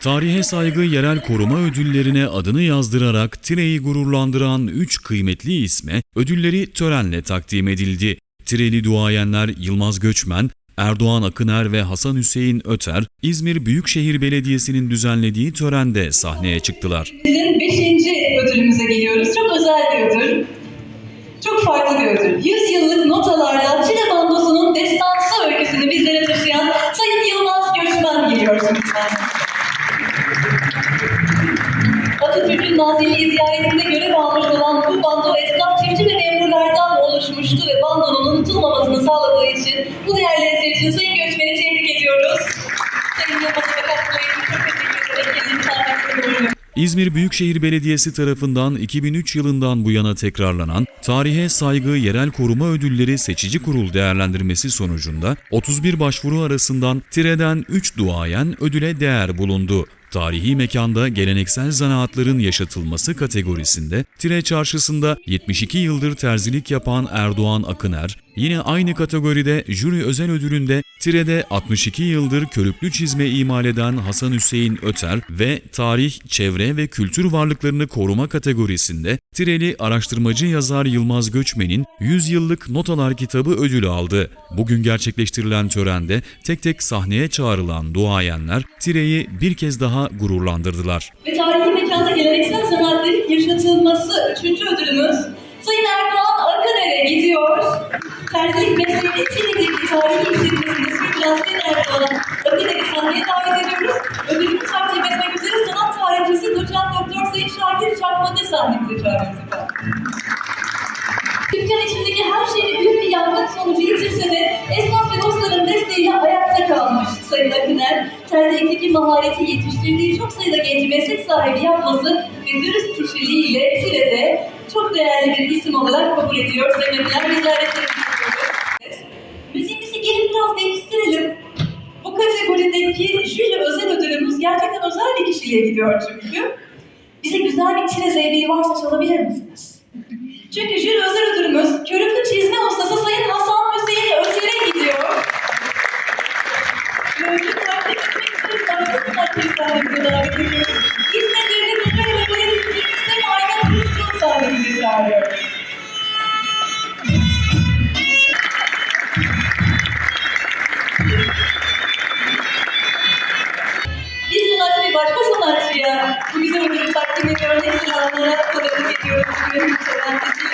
Tarihe saygı yerel koruma ödüllerine adını yazdırarak Tire'yi gururlandıran 3 kıymetli isme ödülleri törenle takdim edildi. Tireli duayenler Yılmaz Göçmen, Erdoğan Akıner ve Hasan Hüseyin Öter, İzmir Büyükşehir Belediyesi'nin düzenlediği törende sahneye çıktılar. Bizim beşinci ödülümüze geliyoruz. Çok özel bir ödül. Çok farklı bir ödül. 100 yıllık notalarla Tire Bandosu'nun destansı öyküsünü bizlere taşıyan Sayın Yılmaz Göçmen geliyor şimdi Nazilli'yi ziyaretinde görev almış olan bu bando esnaf, çiftçi ve memurlardan oluşmuştu ve bandonun unutulmamasını sağladığı için bu değerli eser için Sayın Göçmen'i tebrik ediyoruz. İzmir Büyükşehir Belediyesi tarafından 2003 yılından bu yana tekrarlanan Tarihe Saygı Yerel Koruma Ödülleri Seçici Kurul değerlendirmesi sonucunda 31 başvuru arasından Tire'den 3 duayen ödüle değer bulundu. Tarihi mekanda geleneksel zanaatların yaşatılması kategorisinde Tire Çarşısı'nda 72 yıldır terzilik yapan Erdoğan Akıner, yine aynı kategoride jüri özel ödülünde Tire'de 62 yıldır körüklü çizme imal eden Hasan Hüseyin Öter ve tarih, çevre ve kültür varlıklarını koruma kategorisinde Tireli araştırmacı yazar Yılmaz Göçmen'in 100 yıllık notalar kitabı ödülü aldı. Bugün gerçekleştirilen törende tek tek sahneye çağrılan duayenler Tire'yi bir kez daha gururlandırdılar. Ve tarihi mekanda geleneksel sanatların yaşatılması üçüncü ödülümüz Sayın Erdoğan Akaner'e gidiyor. Terzilik mesleğinin Çin'deki tarihi işletmesinde sürdüren Sayın Erdoğan Akaner'i sahneye davet ediyoruz. Ödülümü takdim etmek üzere sanat tarihçisi doçent doktor Sayın Şakir Çakmadı sahnemize çağırıyoruz efendim. Dükkan içindeki her şeyini büyük bir yangın sonucu yitirse de esnaf ve dostların desteğiyle ayakta kalmış Sayın Akıner. Terzilikteki mahareti yetiştirdiği çok sayıda genci meslek sahibi yapması ve dürüst kişiliğiyle Tire'de çok değerli bir isim olarak kabul ediyor. Akıner bizler de tebrik ediyoruz. Müziğimizi gelin biraz değiştirelim. Bu kategorideki jüri özel ödülümüz gerçekten özel bir kişiliğe gidiyor çünkü. Bize güzel bir tire zeybeği varsa çalabilir misiniz? Çünkü jüri özel ödülümüz körüklü çizme ustası Sayın Hasan Hüseyin Öter'e gidiyor. Ödül takdim etmek için başka sanatçı davet ediyoruz. Başka sanatçıya bu güzel ödülü takdim ediyor. Ne güzel anlara tebrik ediyoruz. Bugün sanatçı